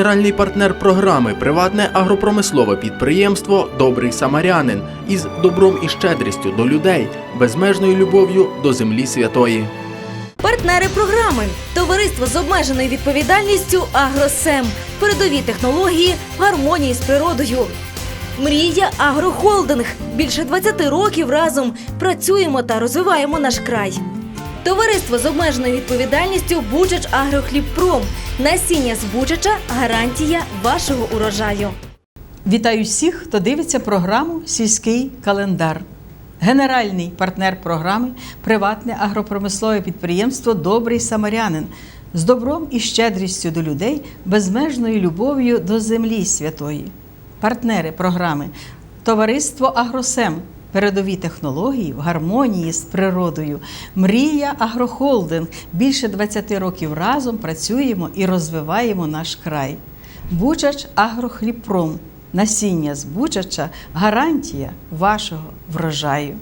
Генеральний партнер програми приватне агропромислове підприємство Добрий Самарянин із добром і щедрістю до людей, безмежною любов'ю до землі святої. Партнери програми Товариство з обмеженою відповідальністю Агросем. Передові технології гармонії з природою. Мрія Агрохолдинг. Більше 20 років разом працюємо та розвиваємо наш край. Товариство з обмеженою відповідальністю Бучач Агрохлібпром. Насіння з Бучача гарантія вашого урожаю. Вітаю всіх, хто дивиться програму Сільський календар. Генеральний партнер програми приватне агропромислове підприємство Добрий Самарянин з добром і щедрістю до людей, безмежною любов'ю до землі святої. Партнери програми Товариство Агросем. Передові технології в гармонії з природою. Мрія Агрохолдинг. Більше 20 років разом працюємо і розвиваємо наш край. Бучач Агрохлібпром. Насіння з Бучача гарантія вашого врожаю.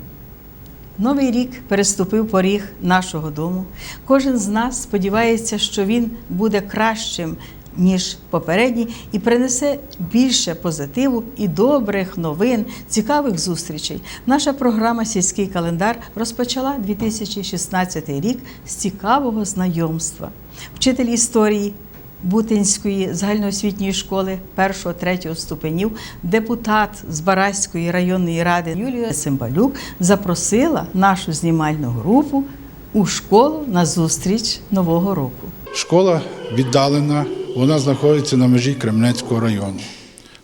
Новий рік переступив поріг нашого дому. Кожен з нас сподівається, що він буде кращим, ніж попередній, і принесе більше позитиву і добрих новин, цікавих зустрічей. Наша програма Сільський календар розпочала 2016 рік з цікавого знайомства. Вчитель історії Бутинської загальноосвітньої школи 1-3 ступенів, депутат з Бараської районної ради Юлія Цимбалюк запросила нашу знімальну групу у школу на зустріч Нового року. Школа віддалена, вона знаходиться на межі Кремнецького району.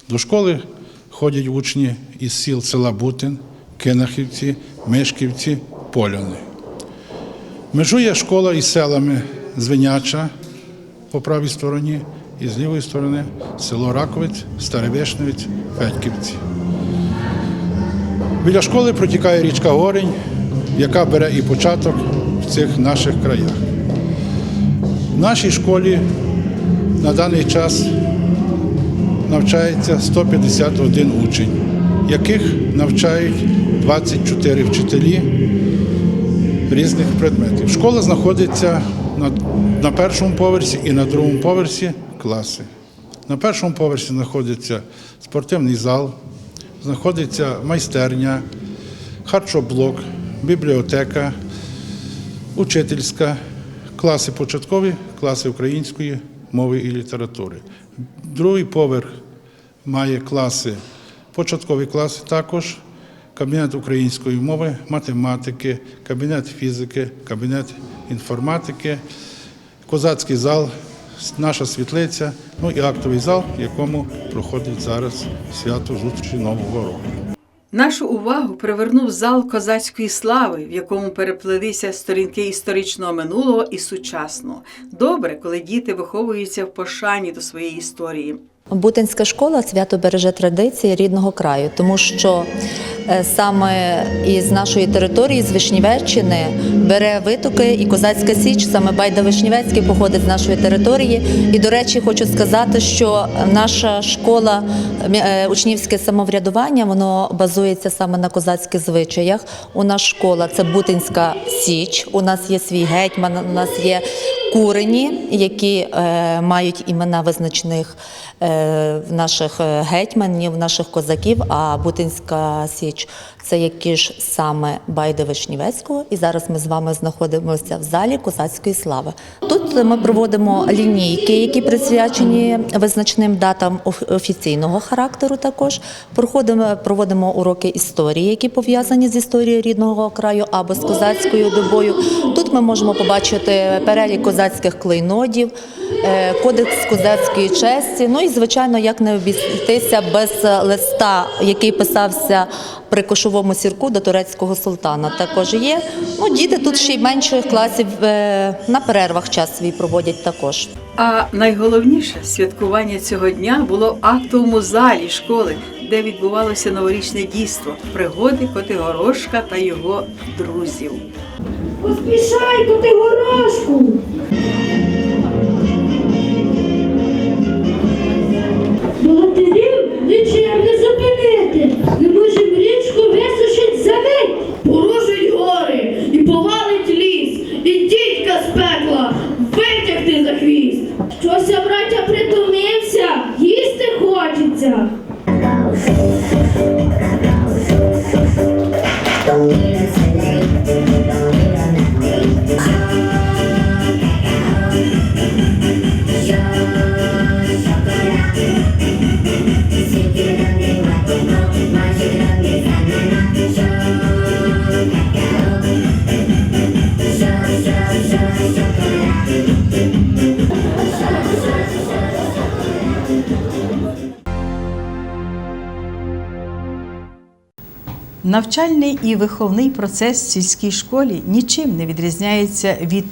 До школи ходять учні із сіл села Бутин, Кинахівці, Мишківці, Поляни. Межує школа із селами Звиняча по правій стороні і з лівої сторони село Раковець, Старовишневець, Федьківці. Біля школи протікає річка Горень, яка бере і початок в цих наших краях. В нашій школі на даний час навчається 151 учень, яких навчають 24 вчителі різних предметів. Школа знаходиться на, першому поверсі і на другому поверсі класи. На першому поверсі знаходиться спортивний зал, знаходиться майстерня, харчоблок, бібліотека, учительська, класи початкові, класи української мови і літератури. Другий поверх має класи, початкові класи також, кабінет української мови, математики, кабінет фізики, кабінет інформатики, козацький зал, наша світлиця, ну і актовий зал, в якому проходить зараз свято зустрічі Нового року. Нашу увагу привернув зал козацької слави, в якому переплелися сторінки історичного минулого і сучасного. Добре, коли діти виховуються в пошані до своєї історії. Бутинська школа свято береже традиції рідного краю, тому що е, саме із нашої території, з Вишнівеччини, бере витоки і козацька січ, саме Байда Вишнівецький походить з нашої території. І, до речі, хочу сказати, що наша школа, е, учнівське самоврядування, воно базується саме на козацьких звичаях. У нас школа це Бутинська Січ, у нас є свій гетьман, у нас є курені, які е, мають імена визначних е, наших е, гетьманів, наших козаків. А Бутинська Січ це які ж саме Байди Вишнівецького. І зараз ми з вами знаходимося в залі козацької слави. Тут ми проводимо лінійки, які присвячені визначним датам офіційного характеру. Також проходимо, проводимо уроки історії, які пов'язані з історією рідного краю або з козацькою добою. Тут ми можемо побачити перелік козацьких клейнодів, е, кодекс козацької честі. Ну і звичайно, як не обійтися без листа, який писався при кошовому сірку до турецького султана. Також є. Ну, діти тут ще й менших класів е, на перервах час свій проводять також. А найголовніше святкування цього дня було в актовому залі школи, де відбувалося новорічне дійство, пригоди Котигорошка та його друзів. Поспішай, Котигорошку! Богатирів нічим не зупинити. Не можем річку висушить за. Порушить гори і повалить ліс. І дідька з пекла Навчальний і виховний процес в сільській школі нічим не відрізняється від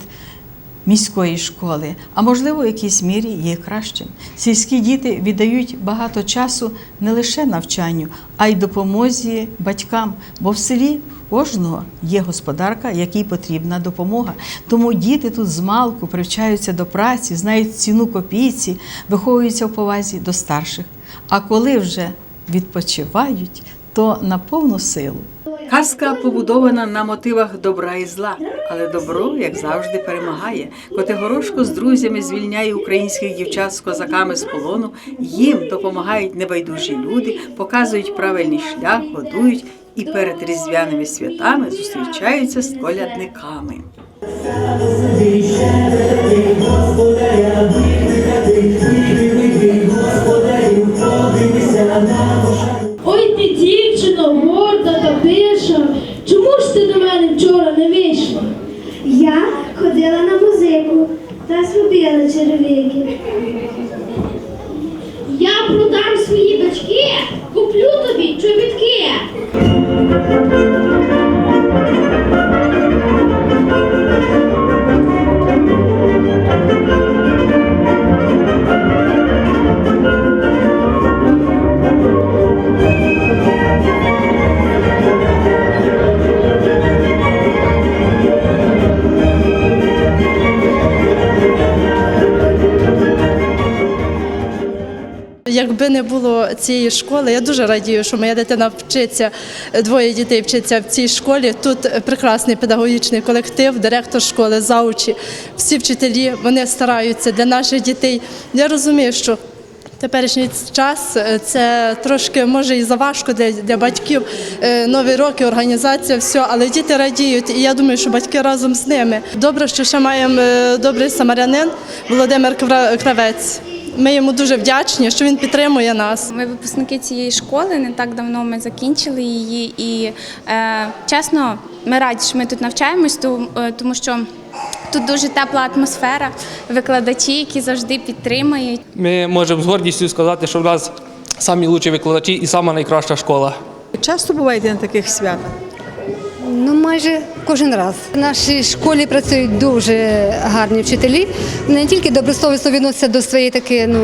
міської школи, а можливо, в якійсь мірі є кращим. Сільські діти віддають багато часу не лише навчанню, а й допомозі батькам, бо в селі кожного є господарка, якій потрібна допомога. Тому діти тут з малку привчаються до праці, знають ціну копійці, виховуються в повазі до старших. А коли вже відпочивають, то на повну силу. Казка побудована на мотивах добра і зла, але добро, як завжди, перемагає. Котигорошко з друзями звільняє українських дівчат з козаками з полону. Їм допомагають небайдужі люди, показують правильний шлях, годують і перед різдвяними святами зустрічаються з колядниками. Якби не було цієї школи, я дуже радію, що моя дитина вчиться, двоє дітей вчиться в цій школі. Тут прекрасний педагогічний колектив, директор школи, заучі, всі вчителі вони стараються для наших дітей. Я розумію, що теперішній час е, це трошки може і заважко для, для батьків. Е, Нові роки, організація, все, але діти радіють, і я думаю, що батьки разом з ними. Добре, що ще маємо е, добрий самарянин Володимир Кра- Кравець. Ми йому дуже вдячні, що він підтримує нас. Ми випускники цієї школи. Не так давно ми закінчили її, і е, чесно, ми раді, що ми тут навчаємось, е, тому що тут дуже тепла атмосфера, викладачі, які завжди підтримують. Ми можемо з гордістю сказати, що в нас самі лучші викладачі і сама найкраща школа. Часто буваєте на таких святах? Ну, майже кожен раз. В нашій школі працюють дуже гарні вчителі. Не тільки добросовісно відносяться до своєї таки, ну,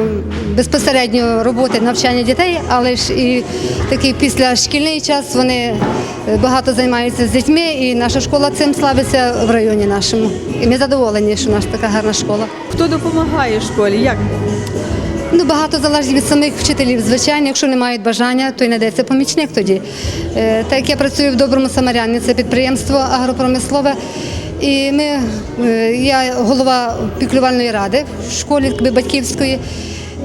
безпосередньо роботи, навчання дітей, але ж і такий післяшкільний час вони багато займаються з дітьми, і наша школа цим славиться в районі нашому. І ми задоволені, що наша така гарна школа. Хто допомагає школі? Як? Ну, багато залежить від самих вчителів. Звичайно, якщо не мають бажання, то й знайдеться помічник тоді. Е, Так як я працюю в доброму самаряні, це підприємство агропромислове. І ми, е, я голова піклювальної ради в школі батьківської.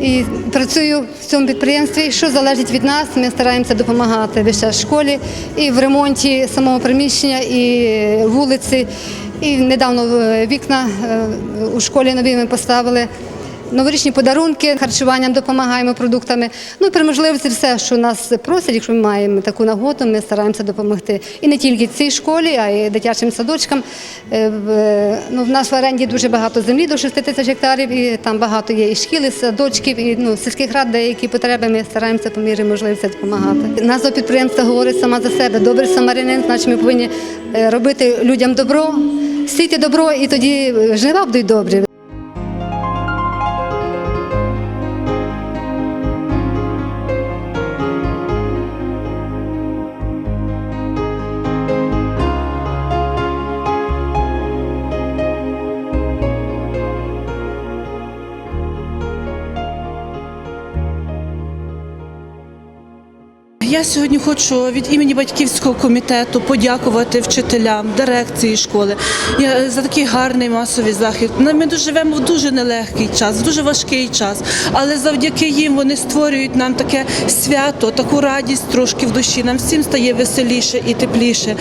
І працюю в цьому підприємстві. Що залежить від нас, ми стараємося допомагати весь час школі і в ремонті самого приміщення, і вулиці. І недавно е, вікна у школі нові ми поставили. Новорічні подарунки, харчуванням допомагаємо продуктами. Ну при можливості все, що нас просять, якщо ми маємо таку нагоду, ми стараємося допомогти. І не тільки цій школі, а й дитячим садочкам. Е, в- Ну, в нас в оренді дуже багато землі, до 6 тисяч гектарів, і там багато є і шкіл, і садочків, і ну, сільських рад, деякі потреби ми стараємося по мірі можливості допомагати. Назва підприємства говорить сама за себе. Добрий самарянин, значить ми повинні е, робити людям добро, сійти добро, і тоді е, жнива будуть добрі. Сьогодні хочу від імені батьківського комітету подякувати вчителям, дирекції школи за такий гарний масовий захід. Ми дуже живемо в дуже нелегкий час, в дуже важкий час, але завдяки їм вони створюють нам таке свято, таку радість трошки в душі. Нам всім стає веселіше і тепліше.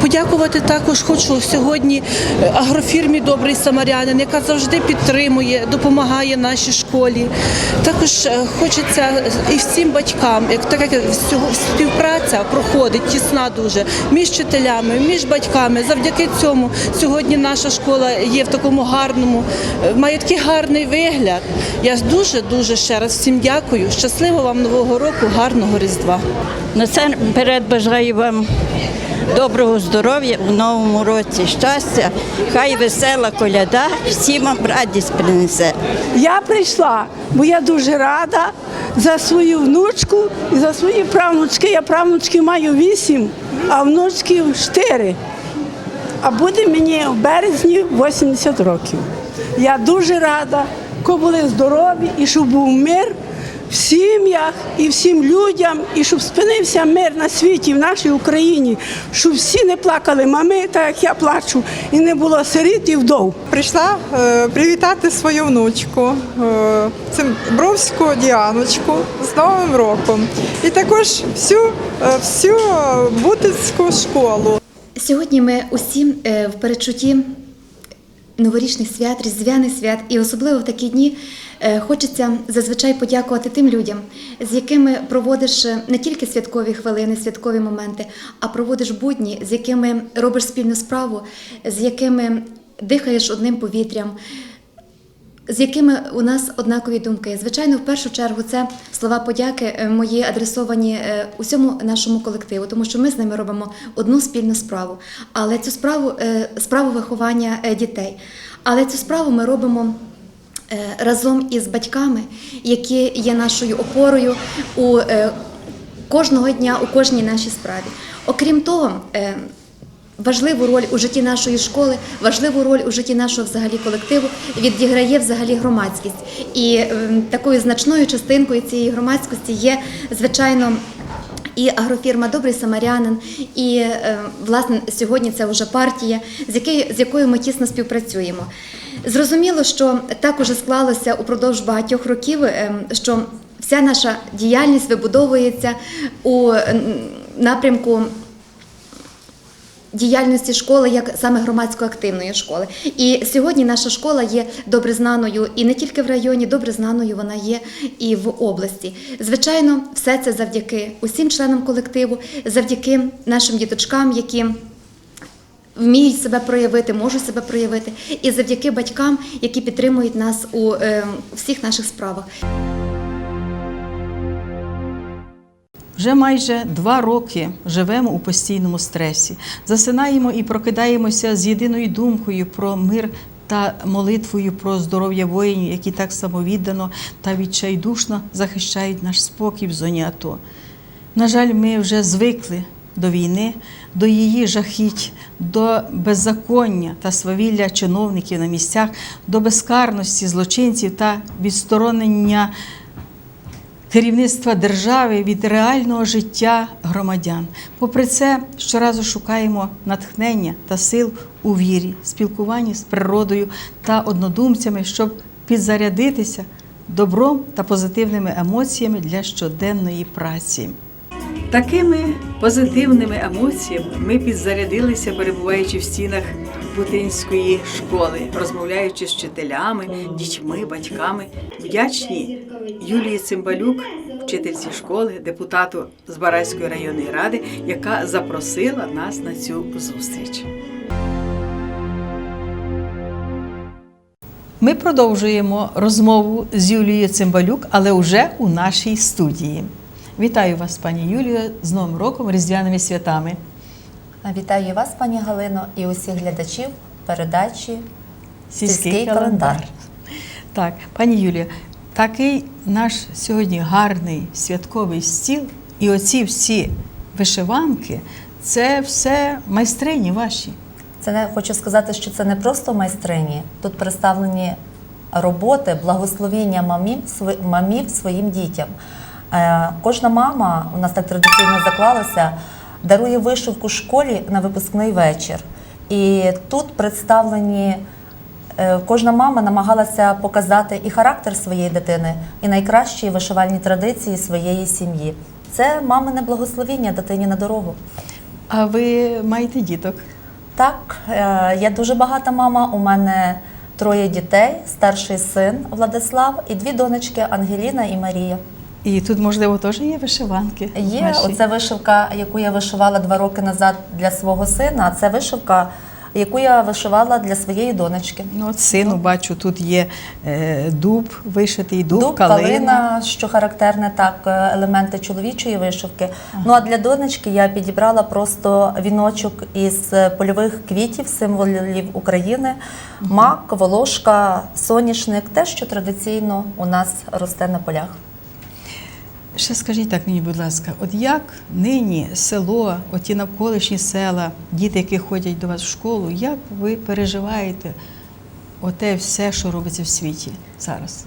Подякувати також хочу сьогодні е, агрофірмі Добрий Самарянин, яка завжди підтримує, допомагає нашій школі. Також е, хочеться і всім батькам, як так як всього співпраця проходить тісна дуже між вчителями, між батьками. Завдяки цьому сьогодні наша школа є в такому гарному, е, має такий гарний вигляд. Я дуже дуже ще раз всім дякую. Щасливо вам нового року, гарного різдва. Насамперед бажаю вам доброго здоров'я у новому році, щастя, хай весела коляда всім вам радість принесе. Я прийшла, бо я дуже рада за свою внучку і за свої правнучки. Я правнучки маю вісім, а внучків чотири. А буде мені в березні 80 років. Я дуже рада, коли були здорові і щоб був мир в сім'ях і всім людям, і щоб спинився мир на світі, в нашій Україні, щоб всі не плакали мами, так як я плачу, і не було сиріт і вдов. Прийшла е, привітати свою внучку, е, Цимбровську Діаночку з Новим роком. І також всю, е, всю Бутицьку школу. Сьогодні ми усі е, в передчутті новорічних свят, різдвяних свят, і особливо в такі дні хочеться зазвичай подякувати тим людям, з якими проводиш е, не тільки святкові хвилини, святкові моменти, а проводиш будні, з якими робиш спільну справу, з якими дихаєш одним повітрям з якими у нас однакові думки. Звичайно, в першу чергу це слова подяки е, мої адресовані е, усьому нашому колективу, тому що ми з ними робимо одну спільну справу. Але цю справу е, справу виховання е, дітей. Але цю справу ми робимо. Е, Разом із батьками, які є нашою опорою у е, кожного дня у кожній нашій справі. Окрім того, е, важливу роль у житті нашої школи, важливу роль у житті нашого взагалі колективу відіграє взагалі громадськість. І такою значною частинкою цієї громадськості є, звичайно. І агрофірма Добрий Самарянин, і власне сьогодні це вже партія, з якою ми тісно співпрацюємо. Зрозуміло, що так уже склалося упродовж багатьох років, ем, що вся наша діяльність вибудовується у напрямку діяльності школи як саме громадсько-активної школи. І сьогодні наша школа є добре знаною і не тільки в районі, добре знаною вона є і в області. Звичайно, все це завдяки усім членам колективу, завдяки нашим діточкам, які. Вміють себе проявити, можуть себе проявити, і завдяки батькам, які підтримують нас у е, всіх наших справах. Вже майже два роки живемо у постійному стресі. Засинаємо і прокидаємося з єдиною думкою про мир та молитвою про здоров'я воїнів, які так самовіддано та відчайдушно захищають наш спокій в зоні АТО. На жаль, ми вже звикли до війни, до її жахіть, до беззаконня та свавілля чиновників на місцях, до безкарності злочинців та відсторонення керівництва держави від реального життя громадян. Попри це, щоразу шукаємо натхнення та сил у вірі, спілкуванні з природою та однодумцями, щоб підзарядитися добром та позитивними емоціями для щоденної праці. Такими позитивними емоціями ми підзарядилися, перебуваючи в стінах Бутинської школи, розмовляючи з вчителями, дітьми, батьками. Вдячні Юлії Цимбалюк, вчительці школи, депутату з Барайської районної ради, яка запросила нас на цю зустріч. Ми продовжуємо розмову з Юлією Цимбалюк, але вже у нашій студії. Вітаю вас, пані Юлію, з Новим роком, Різдвяними святами. Вітаю вас, пані Галино, і усіх глядачів передачі Сільський, «Сільський календар. календар». Так, пані Юлія, такий наш сьогодні гарний святковий стіл, і оці всі вишиванки це все майстрині ваші. Це не хочу сказати, що це не просто майстрині. Тут представлені роботи, благословіння мамів, мамів своїм дітям. Е, Кожна мама, у нас так традиційно заклалося, дарує вишивку школі на випускний вечір. І тут представлені. е, Кожна мама намагалася показати і характер своєї дитини, і найкращі вишивальні традиції своєї сім'ї. Це мамине благословіння дитині на дорогу. А ви маєте діток? Так, е, я дуже багата мама. У мене троє дітей, старший син Владислав і дві донечки Ангеліна і Марія. І тут, можливо, теж є вишиванки. Є ваші? оце вишивка, яку я вишивала два роки назад для свого сина. а Це вишивка, яку я вишивала для своєї донечки. Ну, от сину бачу, тут є е, дуб, вишитий дуб, Дуб, калина. калина, що характерне так, е, елементи чоловічої вишивки. Ну а для донечки я підібрала просто віночок із е, польових квітів, символів України, мак, волошка, соняшник, те, що традиційно у нас росте на полях. Ще скажіть так мені, будь ласка, от як нині село, оті навколишні села, діти, які ходять до вас в школу, як ви переживаєте оте все, що робиться в світі зараз?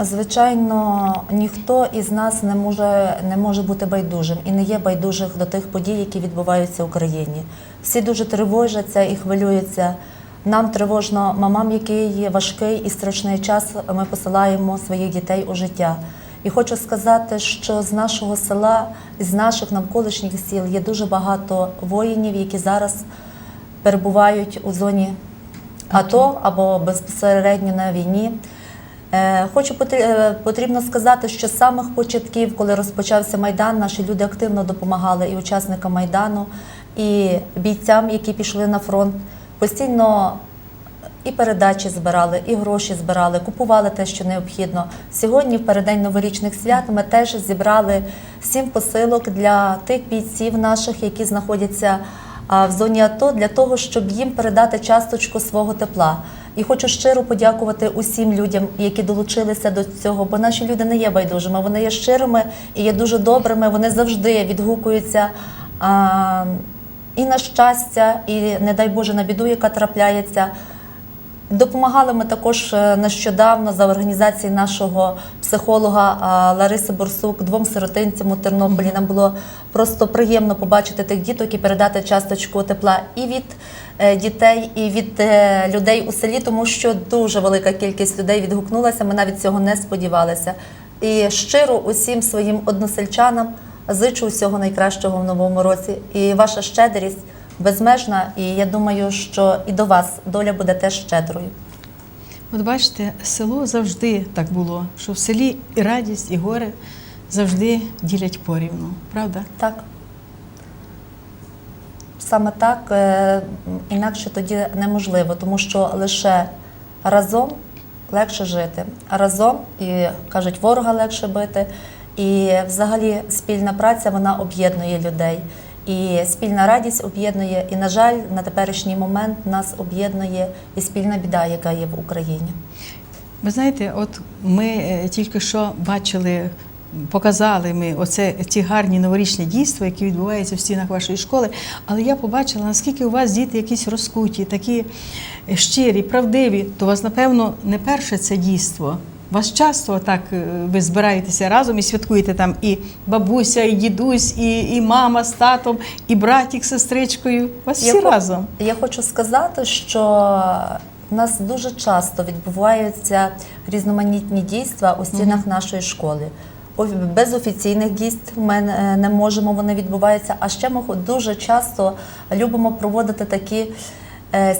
Звичайно, ніхто із нас не може, не може бути байдужим і не є байдужих до тих подій, які відбуваються в Україні. Всі дуже тривожаться і хвилюються. Нам тривожно, мамам, який важкий і страшний час, ми посилаємо своїх дітей у життя. І хочу сказати, що з нашого села, з наших навколишніх сіл є дуже багато воїнів, які зараз перебувають у зоні АТО або безпосередньо на війні. Е, Хочу е, потрібно сказати, що з самих початків, коли розпочався майдан, наші люди активно допомагали і учасникам майдану, і бійцям, які пішли на фронт. Постійно і передачі збирали, і гроші збирали, купували те, що необхідно. Сьогодні, в переддень новорічних свят, ми теж зібрали сім посилок для тих бійців наших, які знаходяться в зоні АТО, для того, щоб їм передати часточку свого тепла. І хочу щиро подякувати усім людям, які долучилися до цього, бо наші люди не є байдужими, вони є щирими і є дуже добрими. Вони завжди відгукуються. А, і на щастя, і не дай Боже на біду, яка трапляється. Допомагали ми також е, нещодавно за організації нашого психолога Лариси Борсук двом сиротинцям у Тернополі. Нам було просто приємно побачити тих діток і передати часточку тепла і від е, дітей, і від е, людей у селі, тому що дуже велика кількість людей відгукнулася. Ми навіть цього не сподівалися. І щиро усім своїм односельчанам зичу всього найкращого в новому році. І ваша щедрість безмежна, і я думаю, що і до вас доля буде теж щедрою. От бачите, село завжди так було, що в селі і радість, і горе завжди ділять порівну, правда? Так. Саме так, е, інакше тоді неможливо, тому що лише разом легше жити. Разом і кажуть, ворога легше бити. І взагалі спільна праця вона об'єднує людей. І спільна радість об'єднує. І, на жаль, на теперішній момент нас об'єднує і спільна біда, яка є в Україні. Ви знаєте, от ми е, тільки що бачили, показали ми оце ці гарні новорічні дійства, які відбуваються в стінах вашої школи. Але я побачила, наскільки у вас діти якісь розкуті, такі щирі, правдиві, то у вас, напевно, не перше це дійство. Вас часто так е, ви збираєтеся разом і святкуєте там і бабуся, і дідусь, і, і мама з татом, і братік з сестричкою. Вас всі Я разом. Я хочу сказати, що в нас дуже часто відбуваються різноманітні дійства у стінах нашої школи. Без офіційних дійств ми не можемо, вони відбуваються. А ще ми дуже часто любимо проводити такі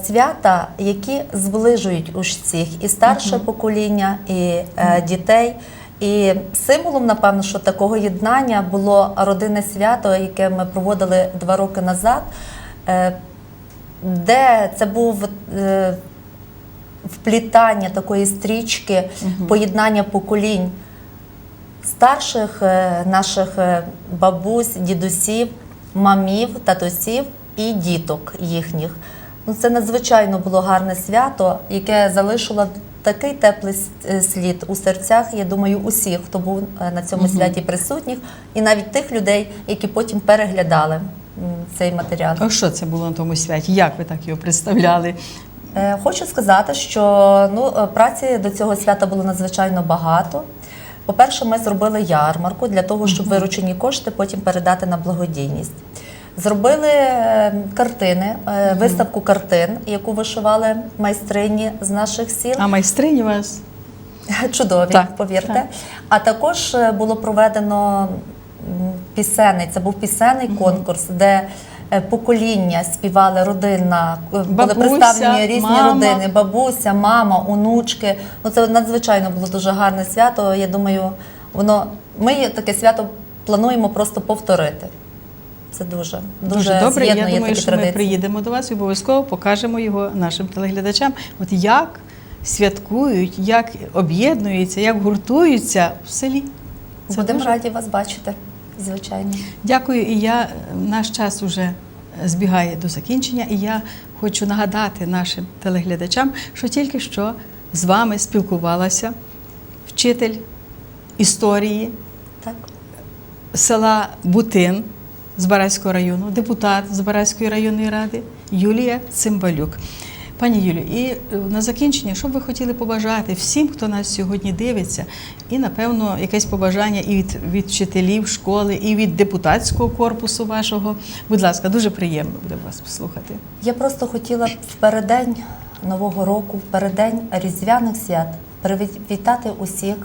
свята, які зближують усіх і старше покоління, і е, дітей. І символом, напевно, що такого єднання було родинне свято, яке ми проводили два роки назад. Е, де це був е, вплітання такої стрічки, поєднання поколінь старших е, наших е, бабусь, дідусів, мамів, татусів і діток їхніх. Ну, це надзвичайно було гарне свято, яке залишило такий теплий е, слід у серцях, я думаю, усіх, хто був е, на цьому святі присутніх, і навіть тих людей, які потім переглядали цей матеріал. А що це було на тому святі? Як ви так його представляли? Е, Хочу сказати, що ну, праці до цього свята було надзвичайно багато. По-перше, ми зробили ярмарку для того, щоб виручені кошти потім передати на благодійність. Зробили е, картини, е, виставку картин, яку вишивали майстрині з наших сіл. А майстрині вас? Чудові, Так, повірте. так. А також е, було проведено пісенний, це був пісенний конкурс, де покоління співали родина, е, були представлені різні мама. родини, бабуся, мама, онучки. Ну, це надзвичайно було дуже гарне свято. Я думаю, Воно ми таке свято плануємо просто повторити. Це дуже дуже, Дуже добре. Я думаю, такі що ми приїдемо до вас і обов'язково покажемо його нашим телеглядачам. От як святкують, як об'єднуються, як гуртуються в селі. Це Будемо дуже раді вас бачити, звичайно. Дякую. І я наш час уже збігає до закінчення. І я хочу нагадати нашим телеглядачам, що тільки що з вами спілкувалася вчитель історії Так. села Бутин з Барацького району, депутат з Барацької районної ради Юлія Цимбалюк. Пані Юлію, і е, на закінчення, що б ви хотіли побажати всім, хто нас сьогодні дивиться, і напевно якесь побажання і від, від вчителів школи, і від депутатського корпусу вашого. Будь ласка, дуже приємно буде вас послухати. Я просто хотіла б в переддень Нового року, в переддень Різдвяних свят привітати усіх.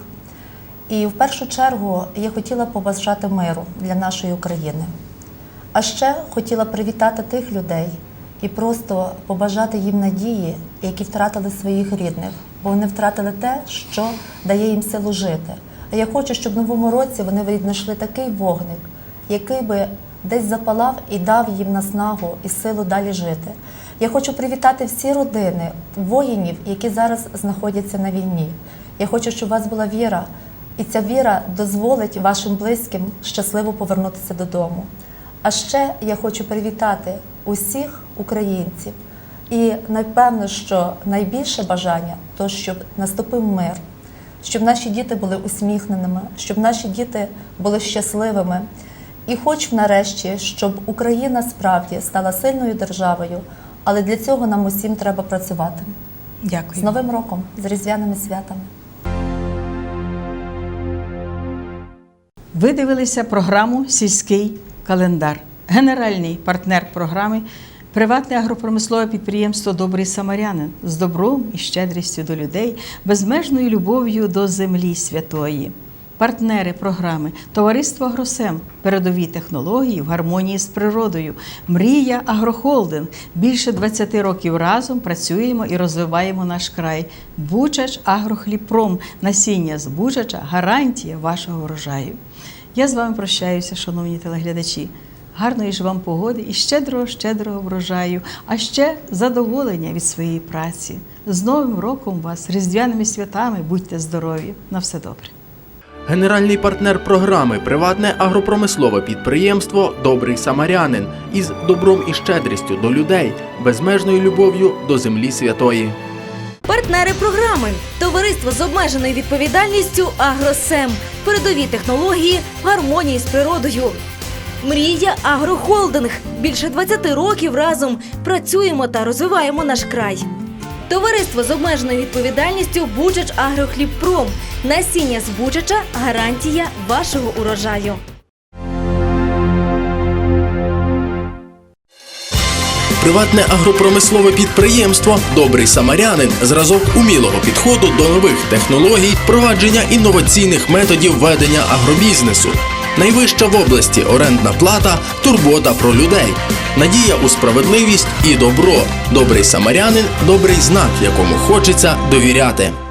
І в першу чергу я хотіла побажати миру для нашої України. А ще хотіла привітати тих людей і просто побажати їм надії, які втратили своїх рідних, бо вони втратили те, що дає їм силу жити. А я хочу, щоб в новому році вони віднайшли такий вогник, який би десь запалав і дав їм наснагу і силу далі жити. Я хочу привітати всі родини воїнів, які зараз знаходяться на війні. Я хочу, щоб у вас була віра, і ця віра дозволить вашим близьким щасливо повернутися додому. А ще я хочу привітати усіх українців. І напевно, що найбільше бажання то, щоб наступив мир, щоб наші діти були усміхненими, щоб наші діти були щасливими. І хоч нарешті, щоб Україна справді стала сильною державою, але для цього нам усім треба працювати. Дякую. З Новим роком, з різдвяними святами. Ви дивилися програму Сільський календар. Генеральний партнер програми приватне агропромислове підприємство Добрий Самарянин з добром і щедрістю до людей, безмежною любов'ю до землі святої. Партнери програми Товариство Агросем, передові технології в гармонії з природою, Мрія Агрохолдинг. Більше 20 років разом працюємо і розвиваємо наш край. Бучач Агрохліпром, насіння з Бучача, гарантія вашого врожаю. Я з вами прощаюся, шановні телеглядачі. Гарної ж вам погоди і щедрого, щедрого врожаю, а ще задоволення від своєї праці. З Новим роком вас, різдвяними святами, будьте здорові. На все добре. Генеральний партнер програми приватне агропромислове підприємство Добрий Самарянин із добром і щедрістю до людей, безмежною любов'ю до землі святої. Партнери програми Товариство з обмеженою відповідальністю Агросем. Передові технології гармонії з природою. Мрія Агрохолдинг. Більше 20 років разом працюємо та розвиваємо наш край. Товариство з обмеженою відповідальністю Бучач Агрохлібпром. Насіння з Бучача гарантія вашого урожаю. Приватне агропромислове підприємство Добрий Самарянин зразок умілого підходу до нових технологій, впровадження інноваційних методів ведення агробізнесу. Найвища в області орендна плата, турбота про людей, надія у справедливість і добро. Добрий самарянин добрий знак, якому хочеться довіряти.